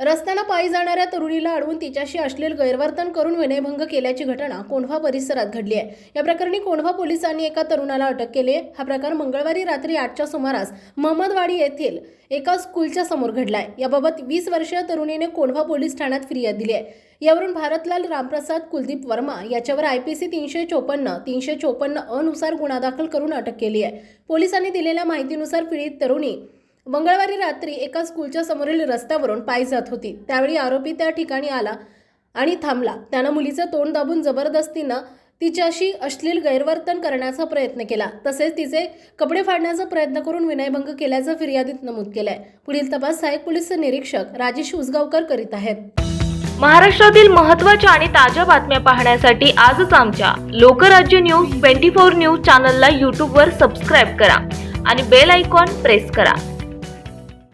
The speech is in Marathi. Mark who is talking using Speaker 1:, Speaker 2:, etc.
Speaker 1: रस्त्यानं पायी जाणाऱ्या तरुणीला अडवून तिच्याशी अश्लील गैरवर्तन करून विनयभंग केल्याची घटना कोंढवा परिसरात घडली आहे. या प्रकरणी कोंढवा पोलिसांनी एका तरुणाला अटक केली आहे. हा प्रकार मंगळवारी रात्री आठच्या सुमारास महमदवाडी येथील एका स्कूलच्या समोर घडलाय याबाबत वीस वर्षीय तरुणीने कोंढवा पोलीस ठाण्यात फिर्याद दिली आहे. यावरून भारतलाल रामप्रसाद कुलदीप वर्मा याच्यावर आय पी सी तीनशे चोपन्न तीनशे चोपन्न अनुसार गुन्हा दाखल करून अटक केली आहे. पोलिसांनी दिलेल्या माहितीनुसार पीडित तरुणी मंगळवारी रात्री एका स्कूलच्या समोरील रस्त्यावरून पायी जात होती. त्यावेळी आरोपी त्या ठिकाणी आला आणि थांबला. त्यानं मुलीचं तोंड दाबून जबरदस्तीनं तिच्याशी अश्लील गैरवर्तन करण्याचा प्रयत्न केला. तसेच तिचे कपडे फाडण्याचा प्रयत्न करून विनयभंग केल्याचं फिर्यादीत नमूद केलंय. पुढील तपास सहाय्यक पोलीस निरीक्षक राजेश उसगावकर करीत आहेत.
Speaker 2: महाराष्ट्रातील महत्त्वाच्या आणि ताज्या बातम्या पाहण्यासाठी आजच आमच्या Lokrajya news twenty four news चॅनलला यूट्यूबवर सबस्क्राईब करा आणि बेल आयकॉन प्रेस करा.